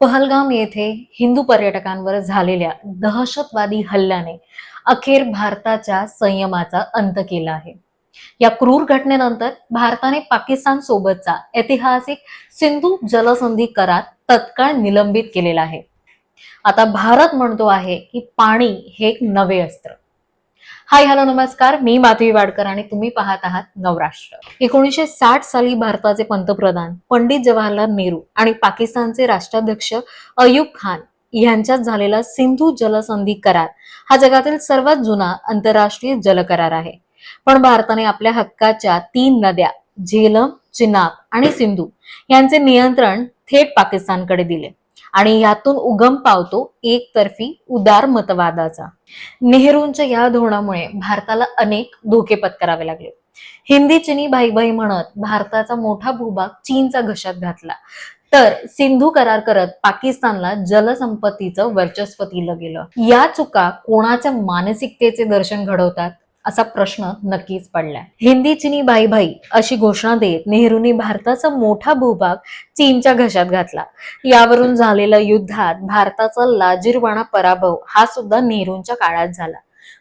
पहलगाम येथे हिंदू पर्यटकांवर झालेल्या दहशतवादी हल्ल्याने अखेर भारताच्या संयमाचा अंत केला आहे. या क्रूर घटनेनंतर भारताने पाकिस्तान सोबतचा ऐतिहासिक सिंधू जलसंधी करार तत्काळ निलंबित केलेला आहे. आता भारत म्हणतो आहे की पाणी हे एक नवे अस्त्र. हाय हॅलो नमस्कार. मी माधवी वाडकर आणि तुम्ही पाहत आहात नवराष्ट्र. एकोणीसशे साठ साली भारताचे पंतप्रधान पंडित जवाहरलाल नेहरू आणि पाकिस्तानचे राष्ट्राध्यक्ष अयुब खान यांच्यात झालेला सिंधू जलसंधी करार हा जगातील सर्वात जुना आंतरराष्ट्रीय जल करार आहे. पण भारताने आपल्या हक्काच्या तीन नद्या झेलम चिनाब आणि सिंधू यांचे नियंत्रण थेट पाकिस्तानकडे दिले. आणि यातून उगम पावतो एकतर्फी उदार मतवादाचा. नेहरूंच्या या धोरणामुळे भारताला अनेक धोके पत्करावे लागले. हिंदी चिनी भाई भाई म्हणत भारताचा मोठा भूभाग चीनचा घशात घातला. तर सिंधू करार करत पाकिस्तानला जलसंपत्तीचं वर्चस्व दिलं गेलं. या चुका कोणाच्या मानसिकतेचे दर्शन घडवतात? असा प्रश्न नक्कीच पडलाय. हिंदी चिनी भाई भाई अशी घोषणा देत नेहरूंनी भारताचा मोठा भूभाग चीनच्या घशात घातला. यावरून झालेल्या युद्धात भारताचा लाजीरवाणा पराभव हा सुद्धा नेहरूंच्या काळात झाला.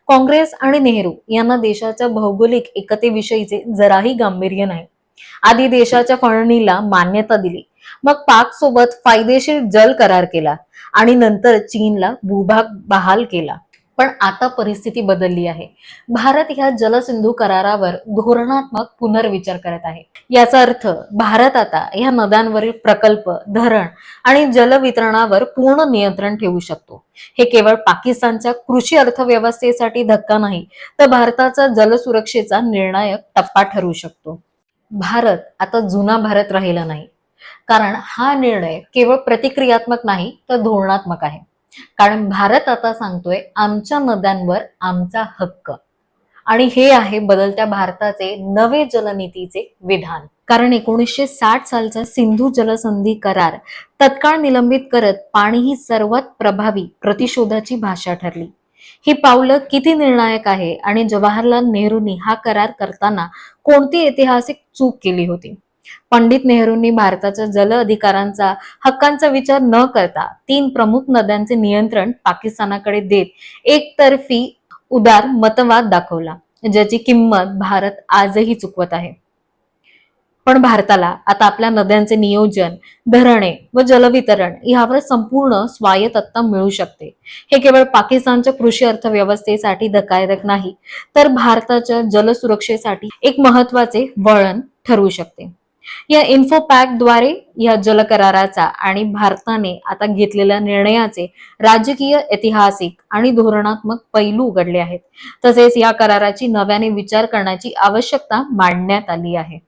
काँग्रेस आणि नेहरू यांना देशाच्या भौगोलिक एकतेविषयीचे जराही गांभीर्य नाही. आधी देशाच्या फळणीला मान्यता दिली. मग पाक सोबत फायदेशीर जल करार केला आणि नंतर चीनला भूभाग बहाल केला. पण आता परिस्थिती बदलली आहे. भारत ह्या जलसिंधू करारावर धोरणात्मक पुनर्विचार करत आहे. याचा अर्थ भारत आता ह्या नद्यांवरील प्रकल्प धरण आणि जलवितरणावर पूर्ण नियंत्रण ठेवू शकतो. हे केवळ पाकिस्तानच्या कृषी अर्थव्यवस्थेसाठी धक्का नाही तर भारताचा जलसुरक्षेचा निर्णायक टप्पा ठरू शकतो. भारत आता जुना भारत राहिला नाही. कारण हा निर्णय केवळ प्रतिक्रियात्मक नाही तर धोरणात्मक आहे. कारण भारत आता सांगतोय आमच्या नद्यांवर आमचा हक्क. आणि हे आहे बदलत्या भारताचे नवे जलनीतीचे विधान. कारण एकोणीसशे साठ सालचा सिंधू जलसंधी करार तत्काळ निलंबित करत पाणी ही सर्वात प्रभावी प्रतिशोधाची भाषा ठरली. ही पावलं किती निर्णायक आहे? आणि जवाहरलाल नेहरूंनी हा करार करताना कोणती ऐतिहासिक चूक केली होती? पंडित नेहरूंनी भारताच्या जल अधिकारांचा हक्कांचा विचार न करता तीन प्रमुख नद्यांचे नियंत्रण पाकिस्तानाकडे देत एकतर्फी उदार मतवाद दाखवला ज्याची किंमत भारत आजही चुकवत आहे. पण भारताला आता आपल्या नद्यांचे नियोजन धरणे व जलवितरण यावर संपूर्ण स्वायत्तता मिळू शकते. हे केवळ पाकिस्तानच्या कृषी अर्थव्यवस्थेसाठी धक्कादायक नाही तर भारताच्या जलसुरक्षेसाठी एक महत्त्वाचे वळण ठरू शकते. या इन्फोपॅक्टद्वारे या जलकराराचा आणि भारताने आता घेतलेल्या निर्णयाचे राजकीय ऐतिहासिक आणि धोरणात्मक पैलू उघडले आहेत. तसेच या कराराची नव्याने विचार करण्याची आवश्यकता मांडण्यात आली आहे.